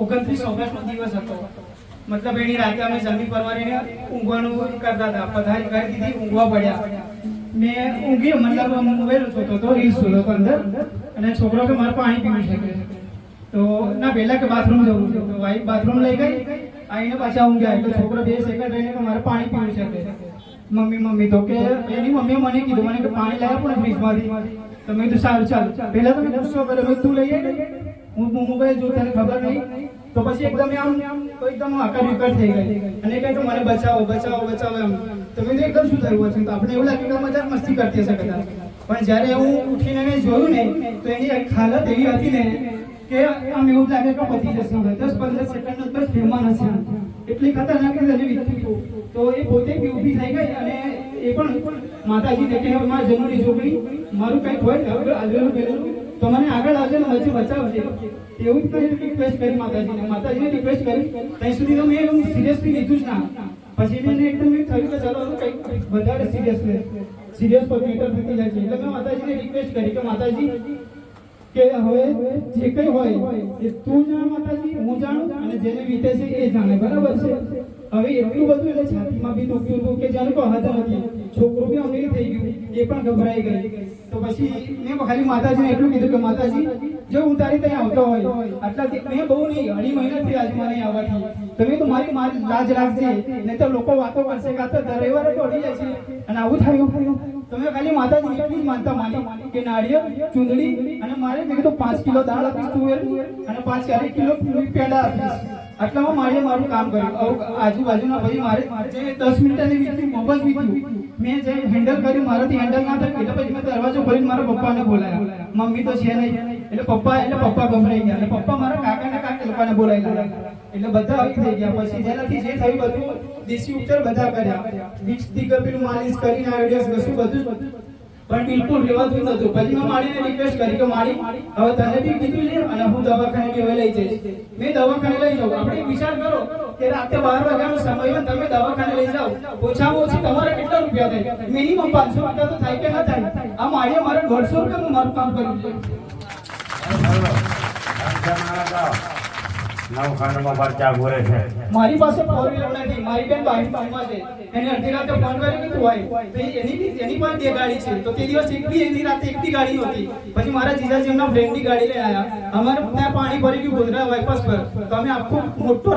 ઓગણત્રીસ ઓગસ્ટ દિવસ હતો. મતલબ એની રાતે અમે જમી પરવારીને ઊંઘવાનું કરતા હતા. પથારી કરી દીધી ઊંઘવા પડ્યા. મેં ઊંઘી મતલબ મોબાઈલ જોતો હતો રીલ્સ જોતો હતો અંદર. અને છોકરો કે મારે પાણી પીવું છે. તો ના પેલા કે બાથરૂમ જવું છે. તો વાઈફ બાથરૂમ લઈ ગઈ. આવીને પાછા ઊંઘ્યા. છોકરો બે સેકન્ડ રહીને મારે પાણી પીવું છે. મમ્મી મમ્મી, તો કે એની મમ્મીએ મને કીધું, મને કે પાણી લાવ્યા પણ ફ્રીજમાંથી. તો મેં કીધું, સારું, ચાલ. પહેલા તો મેં ગુસ્સો કર્યો, મેં તું લઈ આવી હું મોબાઈલ જોઉં, તને ખબર નહીં. તો પછી એકદમ આમ એકદમ આકાર વિકાર થઈ ગઈ. અને કહે તો મને બચાવો બચાવો બચાવો એમ. તો મેં એકદમ શું થયું હશે તો આપણે એવું લાગ્યું કે મજાક મસ્તી કરતી હશે કદાચ. પણ જ્યારે હું ઉઠીને મેં જોયું ને, તો એની એક હાલત એવી હતી ને કે આમ એવું લાગે કે પતી જશે. દસ પંદર સેકન્ડ બસ ફેમાન હશે એટલી ખતરનાક રીતે તો એ પોતે બી થઈ ગઈ અને એ પણ માતાજી કે હવે મારા જન્મની છોકરી, મારું કંઈક હોય હવે આગળ પહેલું. તો મને આગળ આવજે ને વચ્ચે બચાવજે. એવું જ મેં રિક્વેસ્ટ કરી માતાજીને. માતાજીને રિક્વેસ્ટ કરી. ત્યાં સુધી તો મેં એવું સિરિયસલી લીધું જ ના. પછી મેં એને એકદમ એમ થયું કે ચાલો કંઈક વધારે સિરિયસ સિરિયસ પર મેટર થતી જાય છે. એટલે મેં માતાજીને રિક્વેસ્ટ કરી કે માતાજી કે હવે જે કંઈ હોય એ તું જાણ માતાજી, હું જાણું અને જેને વીતે છે એ જાણે, બરાબર છે? હવે એટલું બધું એટલે છાતીમાં બી દુખ્યું હતું કે જાણે કોઈ હદ નથી. છોકરું બી અમીર થઈ ગયું, એ પણ ગભરાઈ ગઈ. તો પછી મેં ખાલી માતાજીને એટલું કીધું કે, માતાજી જો હું તારી ત્યાં આવતો હોય, આટલા મેં બહુ નહીં, અઢી મહિનાથી રાજમાં નહીં આવવાથી. તો તો મારી મારી લાજ રાખજે, નહીં તો લોકો વાતો કરશે કાં તો રવિવારે તો અડી જાય છે. અને આવું થયું. તમે ખાલી માતાજી એટલી જ માનતા માની કે નાળિયેર, ચૂંદડી અને મારે મેં કીધું, પાંચ કિલો દાળ આપીશ તુવેર અને પાંચ ચાર કિલો પેંડા આપીશ. આટલામાં મારે મારું કામ કર્યું. આજુબાજુના ભાઈ મારે દસ અને વીસ મોબાઈલ વીત્યું મેં જે હેન્ડલ કર્યું, મારાથી હેન્ડલ ના થયું, એટલે પછી મેં દરવાજો ખોલીને મારા પપ્પાને બોલાયા. મમ્મી તો છે નહીં. એટલે પપ્પા એટલે પપ્પા ગભરાઈ ગયા. એટલે પપ્પા મારા કાકાના કાકા લોકોને બોલાવી લાવ્યા એટલે બધા આવી થઈ ગયા. પછી જેનાથી જે થયું બધું દેશી ઉપચાર બધા કર્યા. વિક્સથી પેલું માલિશ કરીને આઈડિયાસ કશું બધું બધું. પણ બિલકુલ રહેવાતું નતું. પછી મેં માળીને રિક્વેસ્ટ કરી કે, માળી, હવે તને બી કીધું છે અને હું દવાખાને હવે લઈ જઈશ. મેં દવાખાને લઈ જાઉં. આપણે વિચાર કરો કે રાતે બાર વાગ્યાનો સમય હોય તમે દવાખાને લઈ જાઓ. ઓછામાં ઓછી તમારે કેટલા રૂપિયા થાય? મિનિમમ પાંચસો રૂપિયા તો થાય કે ના થાય? આ માળીએ મારે દોઢસો રૂપિયાનું મારું કામ કર્યું. છે મારી પાસે ફોર વ્હીલર નથી. મારી બેન બાઈક બાઈકમાં છે. એને અડધી રાતે ફોન કર્યો કે તું તો એની એની પણ બે ગાડી છે. તો તે દિવસ એક બી એની રાતે એક ગાડી નહોતી. પછી મારા જીજાજી એમના ફ્રેન્ડની ગાડી લઈ આવ્યા અમારે ત્યાં પાણી ભરી ગયું ગોધરા બાયપાસ પર. તો અમે આખું મોટો